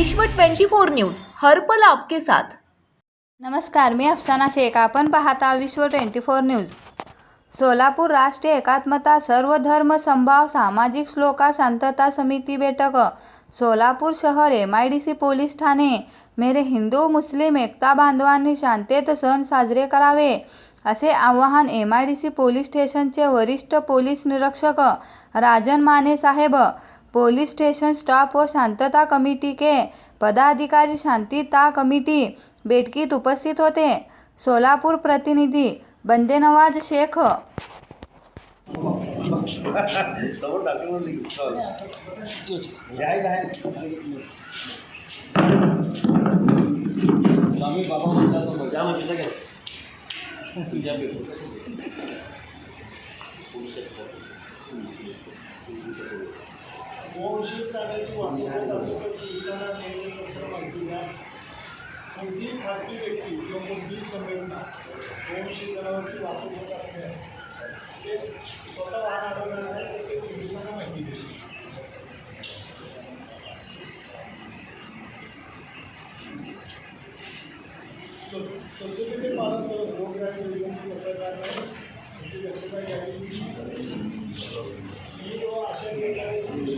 विश्व 24 न्यूज हर्पल आपके साथ. नमस्कार मी अफसाना शेख. आपण पाहता विश्व ट्वेंटी फोर न्यूज. सोलापूर राष्ट्रीय एकात्मता सर्व धर्म संभाव सामाजिक श्लोका शांतता समिती बैठक. सोलापूर शहर M I D C police Thane. मेरे हिंदू मुस्लिम एकता बांधवांनी शांततेत सण साजरे करावे असे आवाहन M I D C police स्टेशनचे वरिष्ठ पोलीस निरीक्षक राजन माने साहेब. पोलीस स्टेशन स्टाफ व शांतता कमिटी के पदाधिकारी शांतिता कमिटी बैठकीत उपस्थित होते। सोलापूर प्रतिनिधी बंदेनवाज शेख। समोर टाकलं वाहतूक होत असेल तर पोलिसांना नेहमी कसं माहिती द्या. कोणतीही खाजगी व्यक्ती किंवा कोणतीही संघटना गोवंशील जनावरची वाहतूक होत असल्यास ते स्वतः वाहन अडवणार नाही तर ते पोलिसांना माहिती देईल स्वच्छतेचे पालन करत रोगराई निर्बंध पसरणार नाही याची दक्षता घ्यावी. ही व अशा प्रकारे सांगू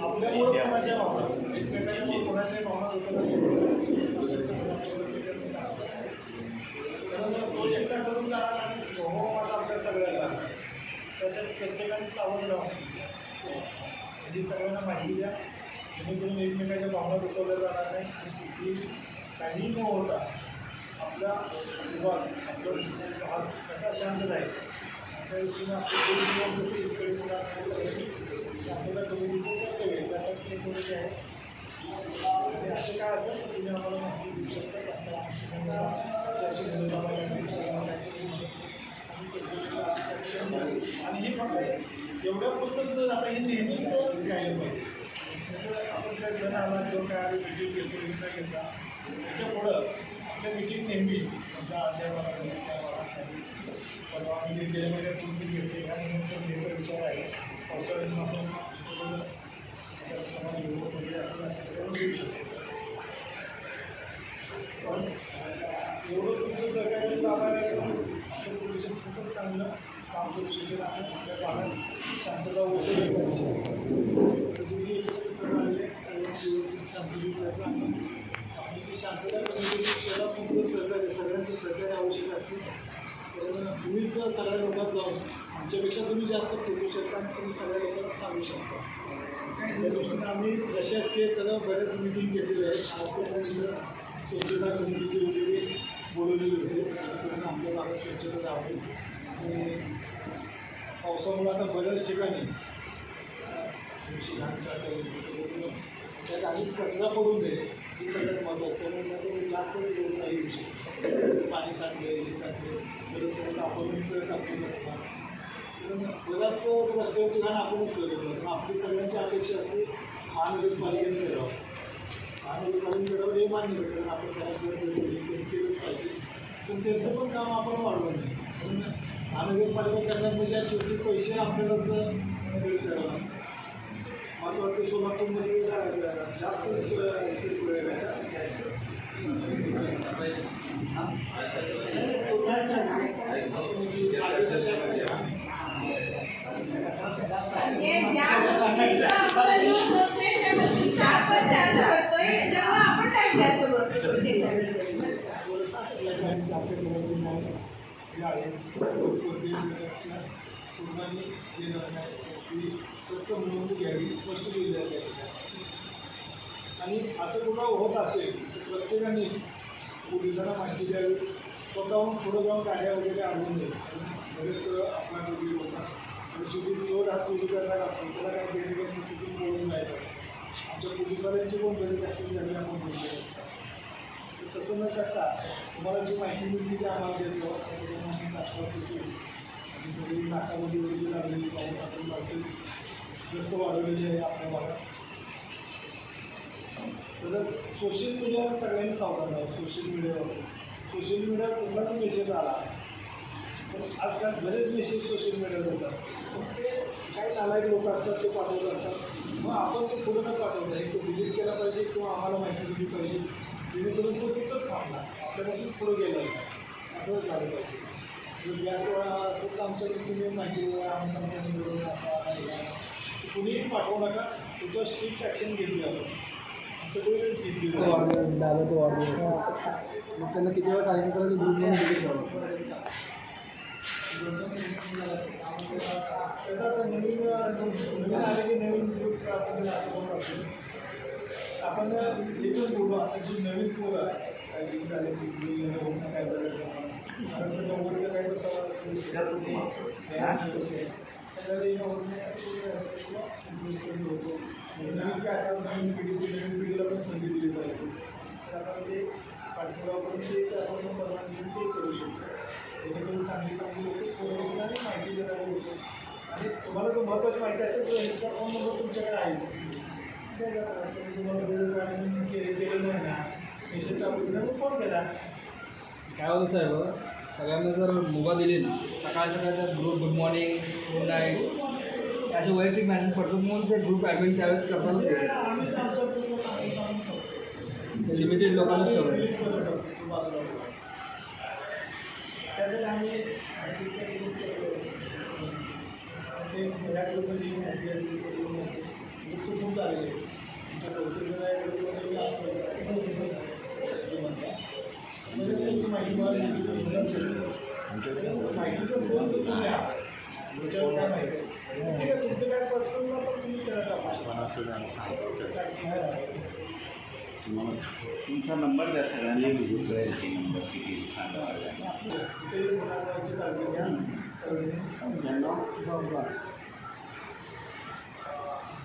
आपल्यामुळे कोणाच्या भावना कोणाच्या भावना तो एकटा करून जाणार आणि स्वभावात आपल्या सगळ्यांना तसंच प्रत्येकाने सावध राहा म्हणजे सगळ्यांना माहिती द्या. जेणेकरून एकमेकाच्या भावना दुखवल्या जाणार नाही. की काही न होता आपला विभाग आपलं भाग कसा शांत राहील त्या दृष्टीनं आपले दोन दिवस जसे इकडे पुन्हा शांतता कमिटीचं कर्तव्य आहे. त्यासाठी ते कोणी आहे? आणि असे काय असेल तुम्ही आम्हाला माहिती देऊ शकता आपल्या शासन आणि हे फक्त एवढ्या पुरतंच जर आता हे नेहमी राहिलं पाहिजे. आपण काय सण आला किंवा काय आले मिटिंग घेतो घेता घेता. त्याच्या पुढं आपल्या मिटिंग नेहमी समजा आजच्या परवा आम्ही गेल्या महिन्यात तुम्ही घेतली आणि नंतर घ्यायचा विचार आहे. पावसाळ्यातून आपण समाज युवक वगैरे असं असं घेऊ शकतो. पण एवढं तुमचं सहकार्य लाभायला आपलं खूपच चांगलं. काम करू शकेल आणि आपल्या भागात शांतता वगैरे तुम्ही शांतता त्याला तुमचं सहकार्य सगळ्यांचं सहकार्य आवश्यक असते तर तुम्हीच सगळ्या जाऊन आमच्यापेक्षा तुम्ही जास्त फिरू शकता आणि तुम्ही सगळ्या लोकांना सांगू शकता त्या दृष्टीनं आम्ही प्रशासकीय त्याला बऱ्याच मिटिंग घेतलेल्या आहेत आपल्या स्वच्छता कमिटीचे वगैरे बोलवलेले होते जेणेकरून आमच्या भागात स्वच्छता राहावी पावसामुळे आता बऱ्याच ठिकाणी. थोडीशी घाण जास्त त्यात कचरा पडू नये ही सगळ्यात महत्त्वाचं त्यामुळे त्यात जास्तच येऊन नाही येऊ पाणी साठले हे साठले जर सगळं आपणच टाकून नसणार बऱ्याच रस्त्यावर ठिकाण आपणच करतो पण आपली सगळ्यांची अपेक्षा असते महानगरपालिकेने करावं. महानगरपालिकेने करावं हे मान्य करतो कारण आपण त्याला केलंच पाहिजे. पण त्यांचं पण काम आपण वाढवलं नाही. पण महानगरपालिका करणार म्हणजे शेवटी पैसे आपल्यालाच वेळ करावं लागतं. मला वाटतं सोलापूरमध्ये अं, जास्त इथे पुढे घ्यायचं हां? असं म्हणजे मार्गदर्शक आहे. थोडंसं असं लागलं आणि आपल्या मुलांची नाव हे पूर्णांनी देणार नाही ती सक्त नोंद घ्यावी स्पष्ट लिहिल्या आहे आणि असं कुठं होत असेल तर प्रत्येकाने पोलिसांना माहिती द्यावी. स्वतःहून पुढं जाऊन गाड्या वगैरे आणून देईल बरेच आपला दोघी होता आणि शेवटी चोर हा चोरी करणार असतो त्याला काय देणे तिथून बोलून जायचं असतं. आमच्या पोलिसवाल्यांची पण गरज असते त्यांनी आपण बोललेलं असतात तसं न करता तुम्हाला जी माहिती मिळते ती आम्हाला द्यायचं आणि सगळी नाकामध्ये वगैरे लागलेली आहे आपण बाकी जास्त वाढवलेली आहे आपल्या भागात तर सोशल मीडियावर सगळ्यांनी सावधान राहा. सोशल मीडियावर सोशल मीडियावर कुठला तो मेसेज आला तर आजकाल बरेच मेसेज सोशल मीडियावर येतात. पण ते काही नालायक लोक असतात ते पाठवत असतात. मग आपण तो पुढं न पाठवता एक तो डिलीट केला पाहिजे किंवा आम्हाला माहिती दिली पाहिजे. जेणेकरून तो तिथंच थांबला आपल्यापासून पुढे गेला नाही. असं झालं पाहिजे. तर आमच्याकडे तुम्ही माहिती कंपनीकडून असा का कुणीही पाठवू नका त्याच्यावर स्ट्रिक्ट ॲक्शन घेतली आपण सगळीकडेच घेतली जाते दादाचं वाढदिवस. मग त्यांना किती वेळा सांगितलं करावं त्याचा आता नवीन नवीन आले की नवीन ग्रुप आपण आपण एकच बोलू आता जी नवीन पोरं आहे काय लिंक काय आणि होतो नवीन काय आता नवीन पिढी नवीन पिढीला पण संधी दिली पाहिजे तर आपण ते पाठपुरावा करून ते आपण परवानगी ते करू शकतो जेणेकरून चांगली चांगली लोक आणि माहिती देणारे लोक आणि तुम्हाला जो महत्त्वाची माहिती असेल तर ह्याचा फोन नंबर तुमच्याकडे आहेच काय होतं साहेब? सगळ्यांना जर मुभा दिली ना सकाळ सकाळ जर group good morning good night असे वैयक्तिक मेसेज पडतो म्हणून ते ग्रुप ॲडमिन त्यावेळेस करतातच लिमिटेड लोकांना सवय डिलीट खूप शकतो माहिती आहे, ग्रुपमध्ये येऊन आहे. माहितीचं फोन तुम्ही द्या. सगळ्यांनी काय माहिती आहे? ठीक आहे, तुमचं काय पण तुम्ही करा तुमचा नंबर द्या सगळ्यांना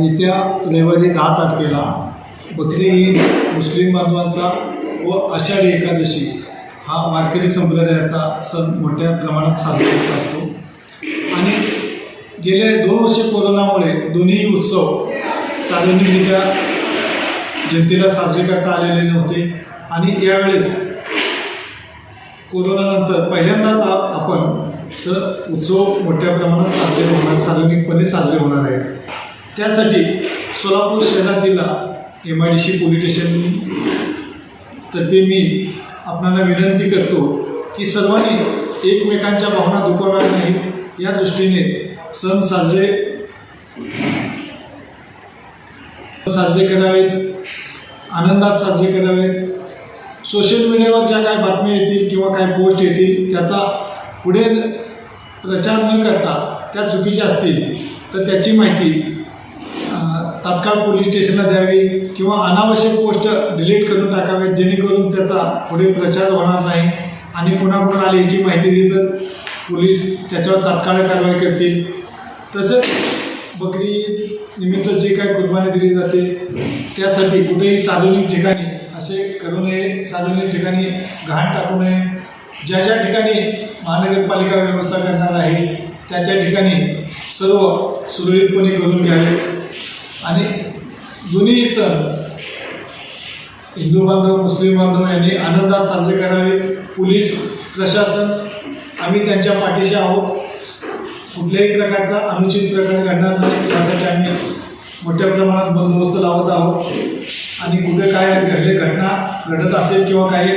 येत्या रविवारी दहा तारखेला बकरी ईद मुस्लिम बांधवांचा व आषाढी एकादशी हा वारकरी संप्रदायाचा सण मोठ्या प्रमाणात साजरा होत असतो. आणि गेले दोन वर्ष कोरोनामुळे दोन्ही उत्सव सार्वजनिकरित्या जनतेला साजरे करता आलेले नव्हते. आणि यावेळेस कोरोनानंतर पहिल्यांदाच आपण स उत्सव मोठ्या प्रमाणात साजरे होणार सार्वजनिकपणे साजरे होणार आहे त्यासाठी सोलापूर शहरातील M I D C police station तर्फे मी आपणाला विनंती करतो की सर्वांनी एकमेकांच्या भावना दुखवणार नाहीत. या दृष्टीने सण साजरे साजरे करावेत आनंदात साजरे करावेत. सोशल मीडियावर ज्या काय बातम्या येतील किंवा काय पोस्ट येतील त्याचा पुढे प्रचार न करता त्या चुकीच्या असतील तर त्याची माहिती तात्काळ पोलीस स्टेशनला द्यावी किंवा अनावश्यक पोस्ट डिलीट करून टाकाव्यात जेणेकरून त्याचा पुढे प्रचार होणार नाही आणि पुन्हा पुन्हा आली याची माहिती दिली तर पोलीस त्याच्यावर तात्काळ कारवाई करतील. तसंच बकरी निमित्त जे काय कुर्बानी दिली जाते त्यासाठी कुठेही सार्वजनिक ठिकाणी असे करू नये सार्वजनिक ठिकाणी घाण टाकू नये. ज्या ज्या ठिकाणी महानगरपालिका व्यवस्था करणार आहे. त्या त्या ठिकाणी सर्व सुरळीतपणे करून घ्यावे. आणि दोन्ही सण हिंदू बांधव मुस्लिम बांधव यांनी आनंदात साजरे करावे. पोलीस प्रशासन आम्ही त्यांच्या पाठीशी आहोत. कुठल्याही प्रकारचा अनुचित प्रकार घडणार नाही. यासाठी आम्ही मोठ्या प्रमाणात बंदोबस्त लावत आहोत. आणि कुठे काय घडले घटना घडत असेल किंवा काही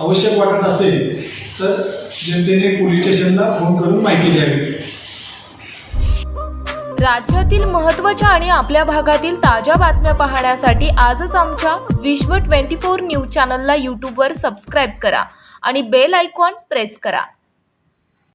आवश्यक वाटत असेल तर जनतेने पोलीस स्टेशनला फोन करून माहिती द्यावी. राज्यातील महत्त्वाच्या आणि आपल्या भागातील ताज्या बातम्या पाहण्यासाठी आजच आमच्या विश्व 24 न्यूज चॅनलला यूट्यूबवर सबस्क्राईब करा आणि बेल आयकॉन प्रेस करा.